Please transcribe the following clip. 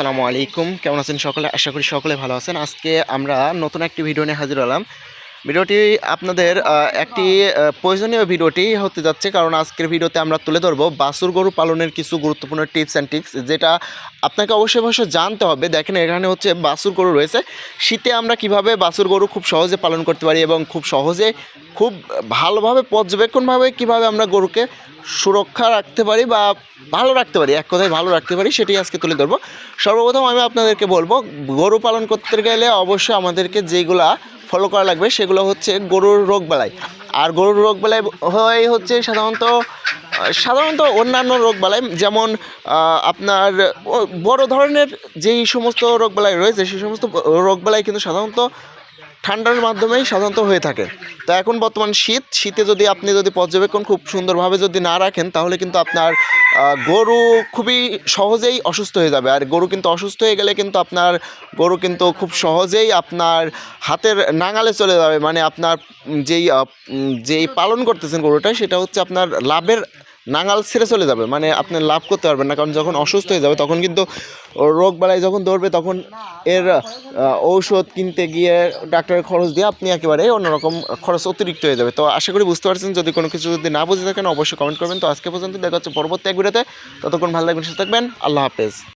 আসসালামু আলাইকুম। কেমন আছেন সকলে? আশা করি সকলে ভালো আছেন। আজকে আমরা নতুন একটি ভিডিও নিয়ে হাজির হলাম। ভিডিওটি আপনাদের একটি প্রয়োজনীয় ভিডিওটি হতে যাচ্ছে কারণ আজকের ভিডিওতে আমরা তুলে ধরবো বাছুর গরু পালনের কিছু গুরুত্বপূর্ণ টিপস অ্যান্ড টিক্স যেটা আপনাকে অবশ্যই অবশ্যই জানতে হবে। দেখেন, এখানে হচ্ছে বাছুর গরু রয়েছে। শীতে আমরা কীভাবে বাছুর গরু খুব সহজে পালন করতে পারি এবং খুব সহজে খুব ভালোভাবে, পর্যবেক্ষণভাবে কীভাবে আমরা গরুকে সুরক্ষা রাখতে পারি বা ভালো রাখতে পারি, এক কথায় ভালো রাখতে পারি সেটি আজকে তুলে ধরবো। সর্বপ্রথম আমি আপনাদেরকে বলব, গরু পালন করতে গেলে অবশ্যই আমাদেরকে যেগুলা ফলো করা লাগবে, সেগুলো হচ্ছে গরুর রোগ বালাই আর গরুর রোগ বালাই হয় হচ্ছে সাধারণত সাধারণত অন্যান্য রোগ বালাই যেমন আপনার বড় ধরনের যেই সমস্ত রোগ বালাই রয়েছে, সেই সমস্ত রোগ বালাই কিন্তু সাধারণত ঠান্ডার মাধ্যমেই সাধারণত হয়ে থাকে। তো এখন বর্তমান শীত, শীতে যদি আপনি যদি পর্যবেক্ষণ খুব সুন্দরভাবে যদি না রাখেন, তাহলে কিন্তু আপনার গরু খুবই সহজেই অসুস্থ হয়ে যাবে। আর গরু কিন্তু অসুস্থ হয়ে গেলে কিন্তু আপনার, গরু কিন্তু খুব সহজেই আপনার হাতের নাঙালে চলে যাবে। মানে আপনার যেই যেই পালন করতেছেন গরুটা, সেটা হচ্ছে আপনার লাভের নাঙাল ছেড়ে চলে যাবে মানে আপনি লাভ করতে পারবেন না, কারণ যখন অসুস্থ হয়ে যাবে তখন কিন্তু রোগ বালাই যখন ধরবে তখন এর ঔষধ কিনতে গিয়ে ডাক্তারের খরচ দিয়ে আপনি একেবারে অন্যরকম খরচ অতিরিক্ত হয়ে যাবে। তো আশা করি বুঝতে পারছেন, যদি কোনো কিছু যদি না বুঝে থাকেন অবশ্যই কমেন্ট করবেন। তো আজকে পর্যন্ত দেখা হচ্ছে পরবর্তী এক ভিডিওতে। ততক্ষণ ভালো লাগবেন সুস্থ থাকবেন। আল্লাহ হাফেজ।